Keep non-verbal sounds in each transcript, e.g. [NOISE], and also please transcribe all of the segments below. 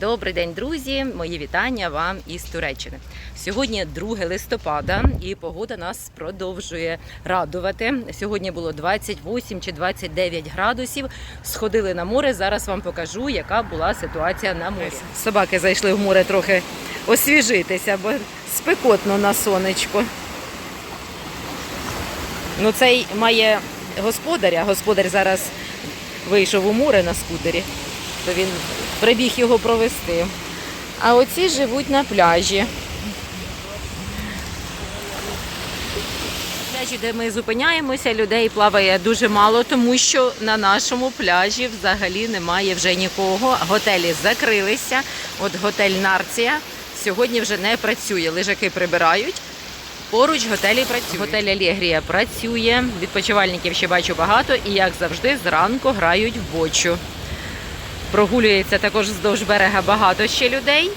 Добрий день, друзі! Мої вітання вам із Туреччини. Сьогодні 2 листопада, і погода нас продовжує радувати. Сьогодні було 28 чи 29 градусів. Сходили на море. Зараз вам покажу, яка була ситуація на морі. Собаки зайшли в море трохи освіжитися, бо спекотно на сонечку. Ну, цей має господаря. Господар зараз вийшов у море на скутері, то він прибіг його провести. А оці живуть на пляжі. Пляжі, де ми зупиняємося, людей плаває дуже мало, тому що на нашому пляжі взагалі немає вже нікого. Готелі закрилися. От готель Нарція сьогодні вже не працює. Лежаки прибирають. Поруч готелі працюють. Готель Алегрія працює. Відпочивальників ще бачу багато і, як завжди, зранку грають в бочу. Прогулюється також вздовж берега багато ще людей.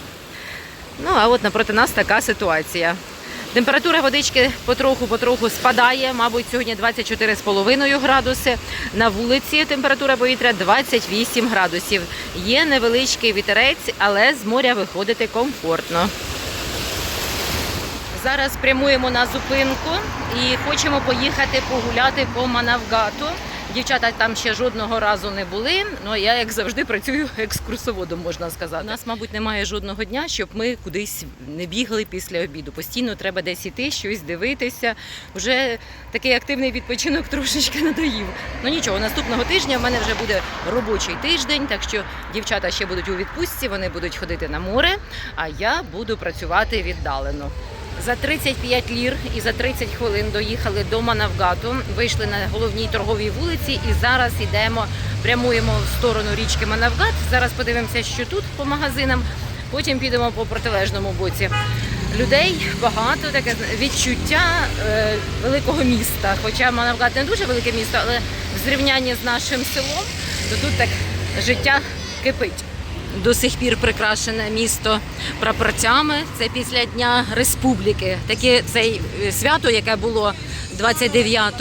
Ну а от напроти нас така ситуація. Температура водички потроху-потроху спадає. Мабуть, сьогодні 24,5 градуси. На вулиці температура повітря 28 градусів. Є невеличкий вітерець, але з моря виходити комфортно. Зараз прямуємо на зупинку і хочемо поїхати погуляти по Манавгату. Дівчата там ще жодного разу не були. Ну я, як завжди, працюю екскурсоводом, можна сказати. У нас, мабуть, немає жодного дня, щоб ми кудись не бігли після обіду. Постійно треба десь іти, щось дивитися. Вже такий активний відпочинок трошечки надоїв. Ну нічого, наступного тижня в мене вже буде робочий тиждень, так що дівчата ще будуть у відпустці, вони будуть ходити на море, а я буду працювати віддалено. За 35 лір і за 30 хвилин доїхали до Манавгату, вийшли на головній торговій вулиці і зараз йдемо, прямуємо в сторону річки Манавгат. Зараз подивимося, що тут по магазинам. Потім підемо по протилежному боці. Людей багато, таке відчуття е, великого міста. Хоча Манавгат не дуже велике місто, але в зрівнянні з нашим селом, то тут так життя кипить. До сих пір прикрашене місто прапорцями. Це після Дня Республіки. Таке це свято, яке було 29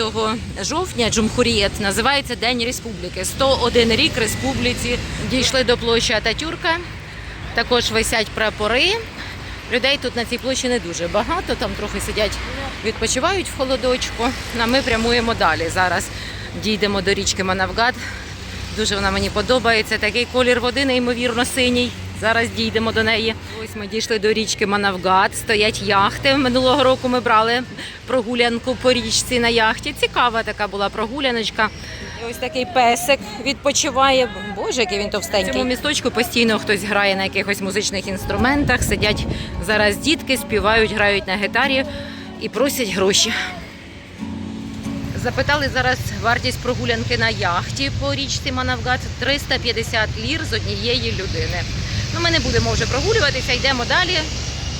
жовтня, Джумхурієт, називається День Республіки. 101 рік республіці. Дійшли до площі Ататюрка. Також висять прапори. Людей тут на цій площі не дуже багато. Там трохи сидять, відпочивають в холодочку. А ми прямуємо далі. Зараз дійдемо до річки Манавгат. Дуже вона мені подобається. Такий колір води неймовірно синій. Зараз дійдемо до неї. Ось ми дійшли до річки Манавгат. Стоять яхти. Минулого року ми брали прогулянку по річці на яхті. Цікава така була прогуляночка. І ось такий песик відпочиває. Боже, який він товстенький. В цьому місточку постійно хтось грає на якихось музичних інструментах. Сидять зараз дітки, співають, грають на гітарі і просять гроші. Запитали зараз вартість прогулянки на яхті по річці Манавгат 350 лір з однієї людини. Ну, ми не будемо вже прогулюватися, йдемо далі.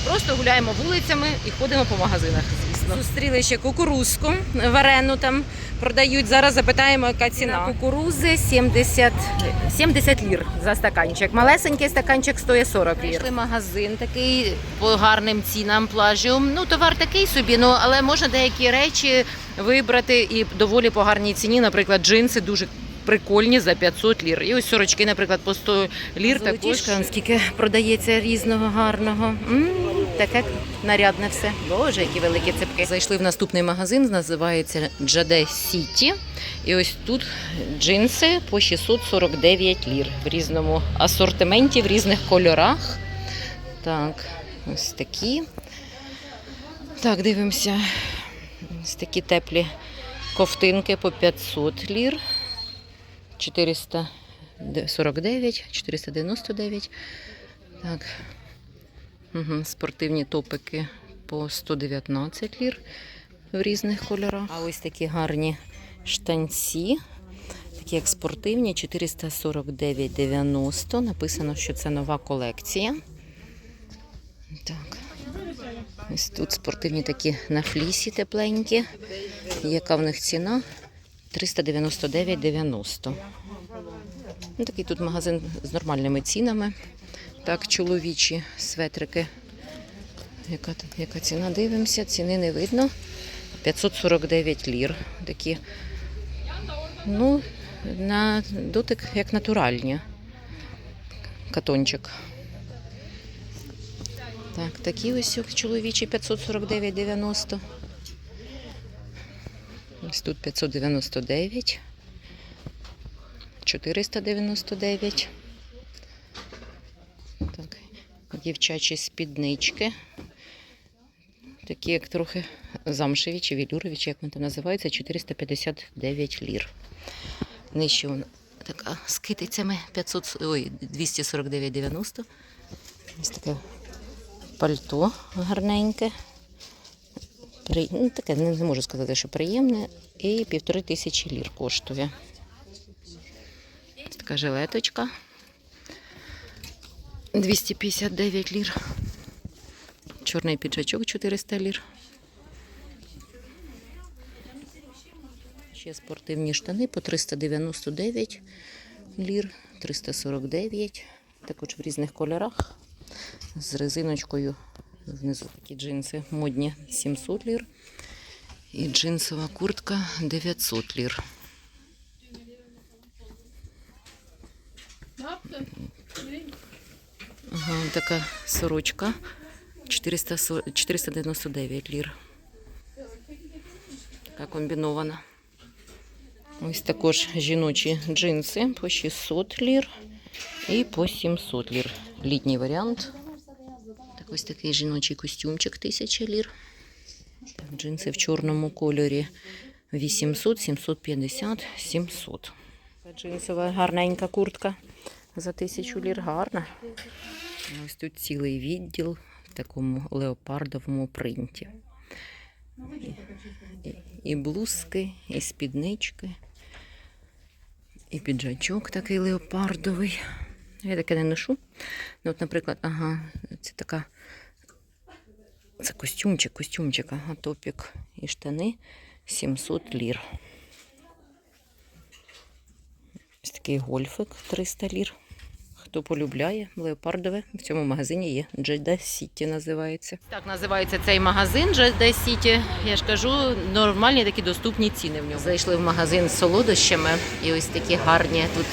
Просто гуляємо вулицями і ходимо по магазинах, звісно. Зустріли ще кукурузку варену там продають. Зараз запитаємо, яка ціна. Кукурузи 70, 70 лір за стаканчик. Малесенький стаканчик стоїть 40 лір. Прийшли магазин такий по гарним цінам плажу. Ну, товар такий собі, ну але можна деякі речі вибрати і доволі по гарній ціні. Наприклад, джинси дуже прикольні за 500 лір. І ось сорочки, наприклад, по 100 лір. Також скільки продається різного гарного. м таке нарядне все. Боже, які великі цепки. Зайшли в наступний магазин, називається Джаде Сіті. І ось тут джинси по 649 лір в різному асортименті, в різних кольорах. Так, ось такі. Так, дивимося. Ось такі теплі ковтинки по 500 лір. 449, 499. Так. Угу. Спортивні топики по 119 лір в різних кольорах. А ось такі гарні штанці. Такі як спортивні, 449,90. Написано, що це нова колекція. Так. Ось тут спортивні такі на флісі тепленькі. Яка в них ціна? 399,90. Ну, такий тут магазин з нормальними цінами. Так, чоловічі светрики. Яка, яка ціна? Дивимося, ціни не видно. 549 лір. Такі, ну, на дотик як натуральні. Катончик. Так, такі ось чоловічі 549,90. Ось тут 599. 499. Так, дівчачі спіднички. Такі, як трохи замшеві чи вілюрові, чи як вони там називаються, 459 лір. Нижче вона така з китицями 500, ой, 249,90. Ось таке пальто гарненьке. При, ну, таке не, можу сказати, що приємне. І півтори тисячі лір коштує. Така жилеточка. 259 лір. Чорний піджачок 400 лір. Ще спортивні штани по 399 лір, 349. Також в різних кольорах. З резиночкою внизу такі джинси модні 700 лір. І джинсова куртка 900 лір. Ага, така сорочка 400, 499 лір. Така комбінована. Ось також жіночі джинси по 600 лір і по 700 лір. Літній варіант. Так ось такий жіночий костюмчик 1000 лір. Так, джинси в чорному кольорі 800, 750, 700. Джинсова гарненька куртка за 1000 лір. Гарна. Ось тут цілий відділ в такому леопардовому принті. І, і блузки, і спіднички, і піджачок такий леопардовий. Я таке не ношу. Ну, от, наприклад, ага, це така. Це костюмчик, костюмчик, ага, топік і штани 700 лір. Ось такий гольфик 300 лір. Хто полюбляє леопардове, в цьому магазині є Джеда Сіті називається. Так називається цей магазин Джеда Сіті. Я ж кажу, нормальні такі доступні ціни в ньому. Зайшли в магазин з солодощами і ось такі гарні тут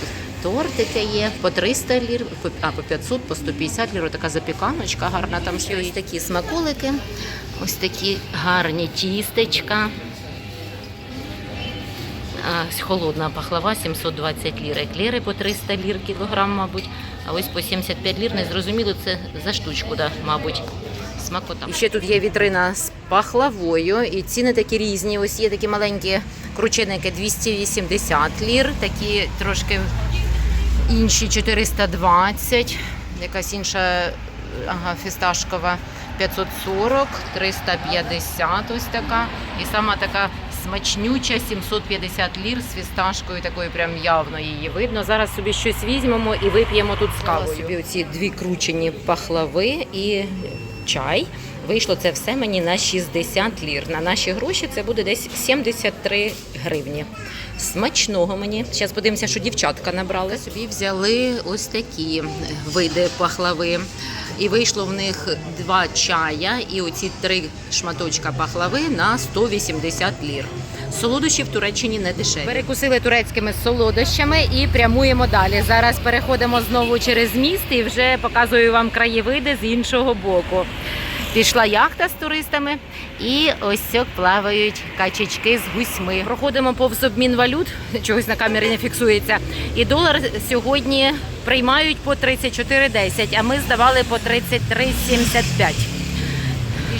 тортики є по 300 лір, а по 500, по 150 лір. Така запіканочка гарна там ще ось такі смаколики, ось такі гарні тістечка. А, холодна пахлава 720 лір. Еклери по 300 лір кілограм, мабуть. А ось по 75 лір. Не зрозуміло, це за штучку, да, мабуть. Смакота. І ще тут є вітрина з пахлавою, і ціни такі різні. Ось є такі маленькі крученики 280 лір, такі трошки інші 420, якась інша ага, фісташкова 540, 350 ось така. І сама така смачнюча 750 лір з фісташкою, такою прям явно її видно. Зараз собі щось візьмемо і вип'ємо тут з кавою. собі оці дві кручені пахлави і чай. Вийшло це все мені на 60 лір. На наші гроші це буде десь 73 гривні. Смачного мені. Зараз подивимося, що дівчатка набрали. Собі взяли ось такі види пахлави. І вийшло в них два чая і оці три шматочка пахлави на 180 лір. Солодощі в Туреччині не дешеві. Перекусили турецькими солодощами і прямуємо далі. Зараз переходимо знову через міст і вже показую вам краєвиди з іншого боку. Пішла яхта з туристами, і ось плавають качечки з гусьми. Проходимо повз обмін валют, [LAUGHS] чогось на камері не фіксується. І долар сьогодні приймають по 34,10, а ми здавали по 33,75.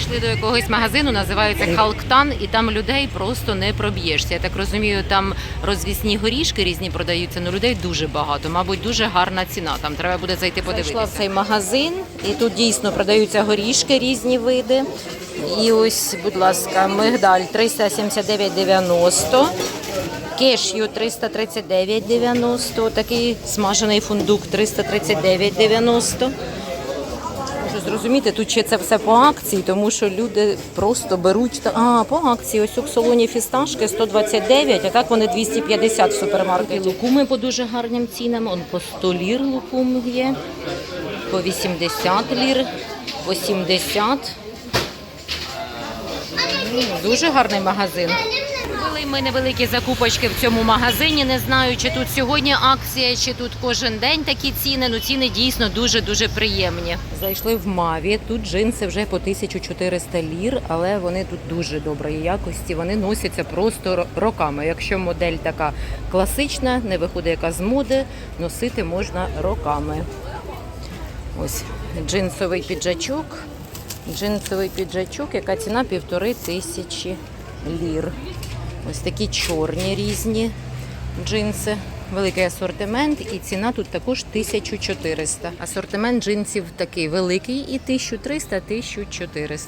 Пішли до якогось магазину, називається Халктан, і там людей просто не проб'єшся. Я так розумію, там розвісні горішки різні продаються, але людей дуже багато. Мабуть, дуже гарна ціна. Там треба буде зайти подивитися. Зайшла в цей магазин, і тут дійсно продаються горішки різні види. І ось, будь ласка, мигдаль 379,90. Кешю 339,90. Такий смажений фундук 339,90. Зрозуміти, тут ще це все по акції, тому що люди просто беруть а по акції. Ось у салоні фісташки 129, а так вони 250 в супермаркеті. Лукуми по дуже гарним цінам. Он по 100 лір лукум є, по 80 лір, по 70. Дуже гарний магазин. Купили Ми невеликі закупочки в цьому магазині. Не знаю, чи тут сьогодні акція, чи тут кожен день такі ціни. Ну ціни дійсно дуже дуже приємні. Зайшли в Маві. Тут джинси вже по 1400 лір, але вони тут дуже доброї якості. Вони носяться просто роками. Якщо модель така класична, не виходить яка з моди, носити можна роками. Ось джинсовий піджачок. Джинсовий піджачок, яка ціна півтори тисячі лір. Ось такі чорні різні джинси. Великий асортимент і ціна тут також 1400. Асортимент джинсів такий великий і 1300-1400.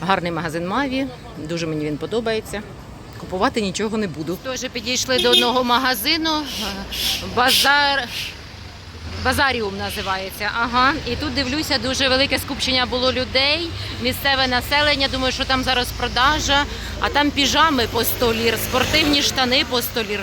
Гарний магазин Маві. Дуже мені він подобається. Купувати нічого не буду. Теж підійшли до одного магазину. Базар. Базаріум називається. Ага. І тут дивлюся, дуже велике скупчення було людей, місцеве населення. Думаю, що там зараз продажа, а там піжами по 100 лір, спортивні штани по 100 лір.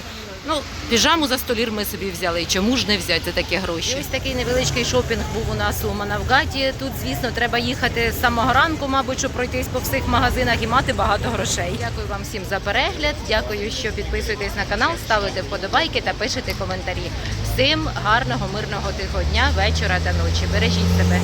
Ну, піжаму за 100 лір ми собі взяли. Чому ж не взяти за такі гроші? Ось такий невеличкий шопінг був у нас у Манавгаті. Тут, звісно, треба їхати з самого ранку, мабуть, щоб пройтись по всіх магазинах і мати багато грошей. Дякую вам всім за перегляд. Дякую, що підписуєтесь на канал, ставите вподобайки та пишете коментарі. Всім гарного, мирного тихого дня, вечора та ночі. Бережіть себе.